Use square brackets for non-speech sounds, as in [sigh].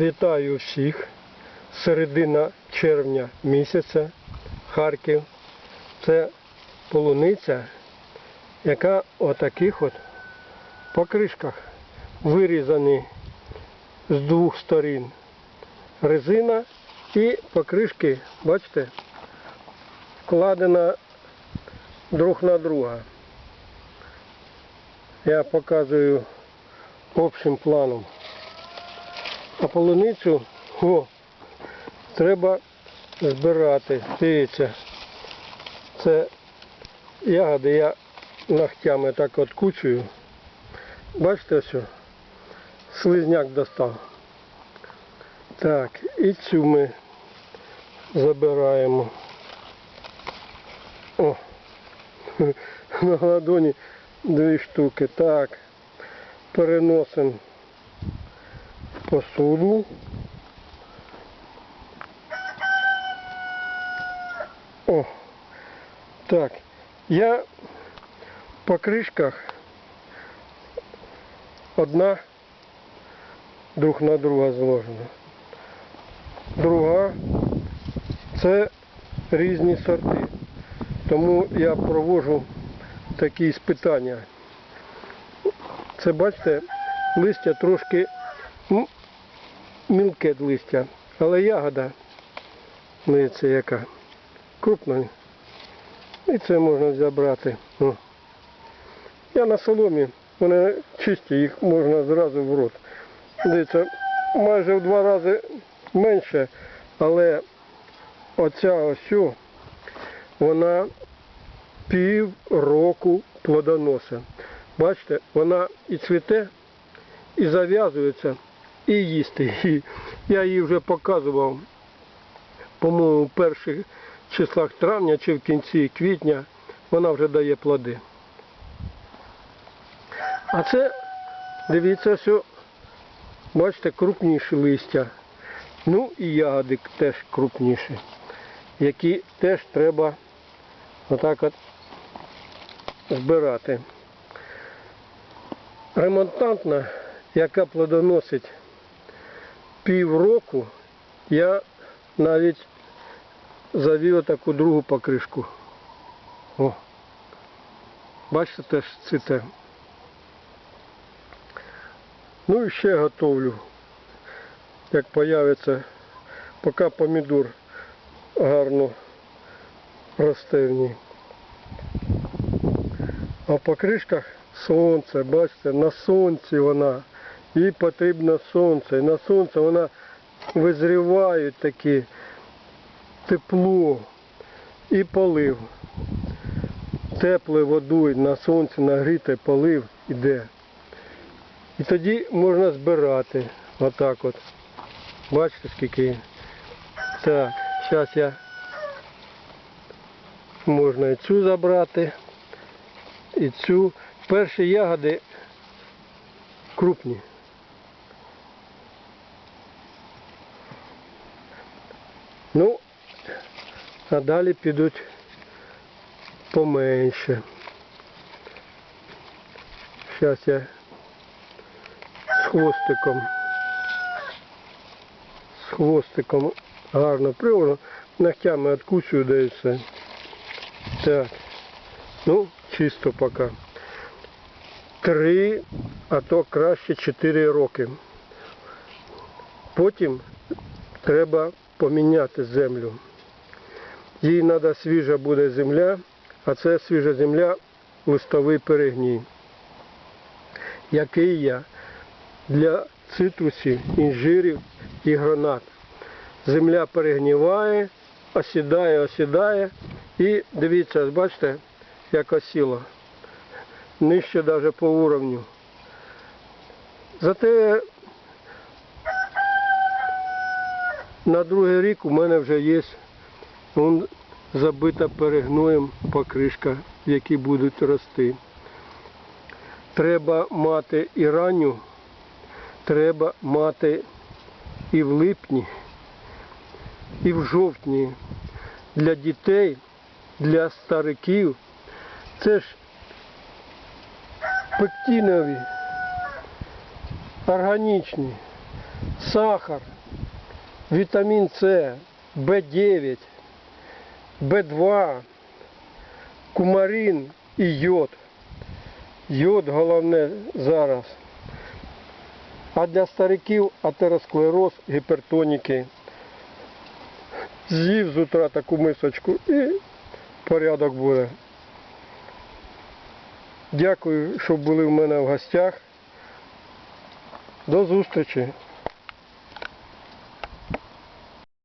Вітаю всіх. Середина червня місяця, Харків. Це полуниця, яка отаких от покришках вирізані з двох сторін резина і покришки, бачите, вкладена друг на друга. Я показую общим планом. А полуницю о, треба збирати. Дивіться, це ягоди я ногтями так откучую. Бачите що? Слизняк достав. Так, і цю ми забираємо. О, [laughs] на ладоні дві штуки. Так, переносимо посуду. О, так, я по кришках одна друг на друга зложена. Друга це різні сорти. Тому я проводжу такі іспитання. Це бачите, листя трошки м, мілке листя, але ягода, дивіться яка, крупна. І це можна забрати. О. Я на соломі, вони чисті, їх можна зразу в рот. Дивіться, майже в два рази менше, але оця ось, вона пів року плодоноса. Бачите, вона і цвіте, і зав'язується, і їсти. [laughs] Я її вже показував, по-моєму, в перших числах травня чи в кінці квітня вона вже дає плоди. А це, дивіться, що, бачите, крупніші листя. Ну і ягоди теж крупніші, які теж треба отак от збирати. Ремонтантна, яка плодоносить півроку, я навіть завів таку другу покришку. О. Бачите, теж цвіте. Ну і ще готовлю. Як появиться, поки помідор гарно росте в ній. А по кришках сонце, бачите, на сонці вона. Їй потрібно сонце. І на сонце вона визрівають такі тепло і полив. Теплою водою на сонці нагріте полив іде. І тоді можна збирати. Отак от. Бачите скільки. Так, зараз я можна і цю забрати, і цю. Перші ягоди крупні. Ну, а далі підуть поменше. Зараз я з хвостиком. З хвостиком гарно привожу. Ногтями откусую, да. Так. Ну, чисто поки. Три, а то краще чотири роки. Потім треба поміняти землю. Їй треба свіжа буде земля, а це свіжа земля листовий перегній. Який я для цитрусів, інжирів і гранат. Земля перегніває, осідає, осідає. І дивіться, бачите, як осіло. Нижче навіть по уровню. Зате на другий рік у мене вже є вон, забита перегноєм покришка, в якій будуть рости. Треба мати і ранню, треба мати і в липні, і в жовтні. Для дітей, для стариків. Це ж пектинові, органічні. сахар, вітамін С, В9, В2, кумарин і йод. Йод головне зараз. А для стариків атеросклероз, гіпертоніки. З'їв з утра таку мисочку і порядок буде. Дякую, що були в мене в гостях. До зустрічі.